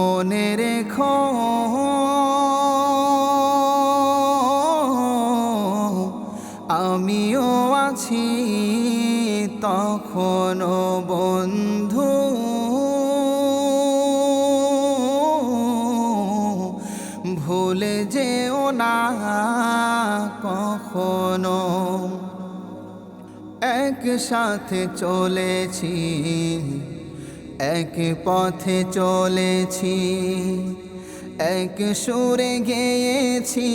মনে রেখো। আমিও আছি তখনও বন্ধু। ভুলে যেও না কখনো। একসাথে চলেছি। এক পথে চলেছি, এক সুরে গেয়েছি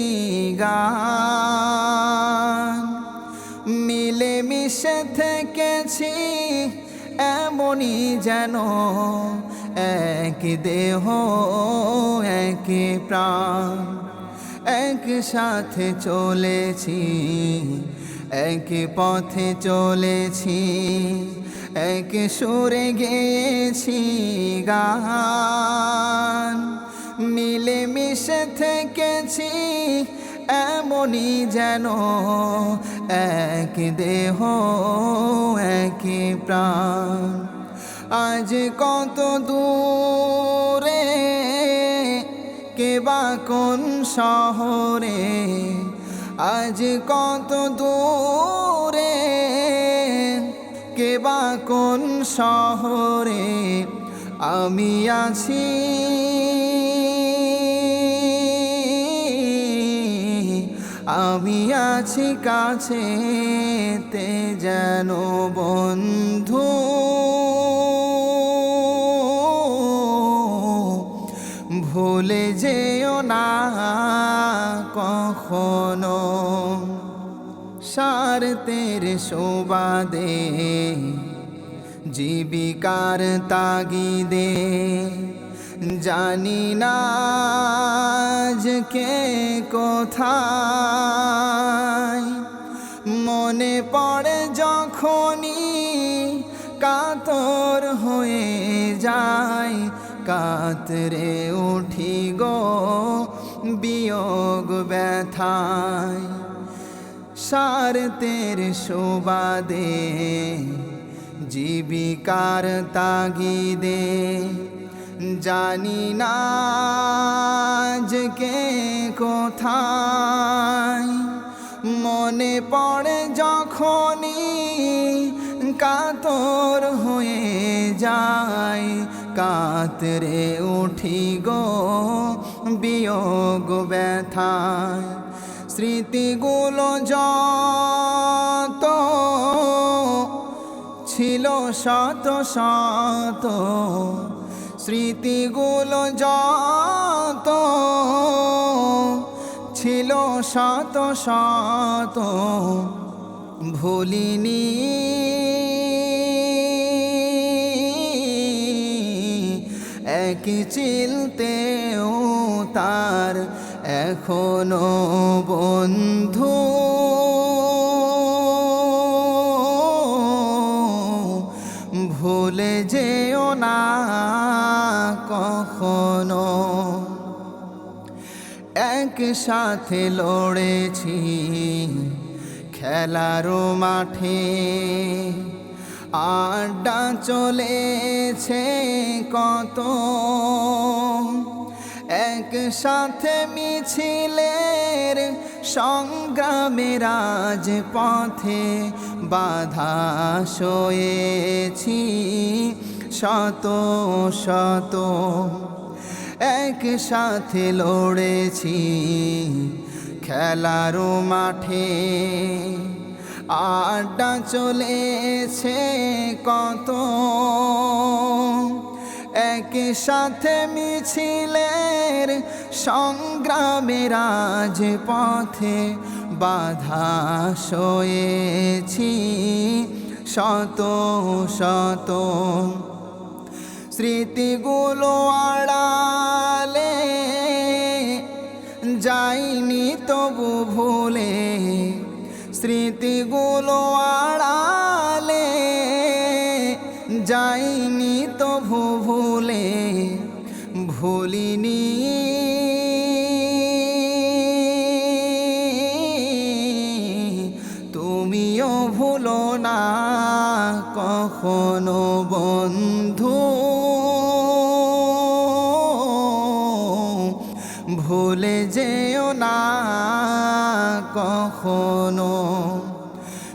গান। মিলে মিশে থেকেছি, এমনই যেন এক দেহ, এক প্রাণ। একসাথে চলেছি এক পথে চলেছি, এক সুরে গেয়েছি গান। মিলে মিশে থেকেছি, এমনই যেন এক দেহ, এক প্রাণ। আজ কত দূরে কেবা কোন শহরে আজ কত দূরে কেবা কোন শহরে আমি আছি? আমি আছি কাছে তে যেন বন্ধু। ভুলে যেও না। কখনো স্বার্থের সুবাদে জীবিকার তাগিদে জানি না কে কোথায়। মনে পড়ে যখনই কাতর হয়ে যায়, কাতরে উঠি গো বিয়োগ ব্যথায় স্বার্থের সুবাদে জীবিকার তাগিদে জানি না কে কোথায়। মনে পড়ে যখনই কাতর হয়ে যায়, কাতরে উঠি গো বিয়োগ ব্যথায়। স্মৃতিগুলো যত ছিল, শত শত স্মৃতিগুলো যত ছিল, শত শত ভুলিনি। এক চিলতেও তার এখনও বন্ধু। ভুলে যেও না কখনো। একসাথে লড়েছি খেলারও মাঠে। আড্ডা চলেছে কত। একসাথে মিছিলের সংগ্রামের রাজ পথে বাধা সয়েছি। শত শত একসাথে লড়েছি খেলারও মাঠে। আড্ডা চলেছে কত একই সাথে মিছিলের সংগ্রামের রাজ পথে বাধা সয়েছি। শত শত স্মৃতিগুলো আড়ালে যাইনি তবু ভুলে। স্মৃতিগুলো আড়ালে যাইনি তবু ভুলে ভুলিনি। তুমিও ভুলো না কখনো বন্ধু। ভুলে যেও না কখনো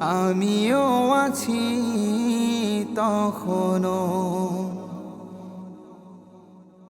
আমিও আছি তখনও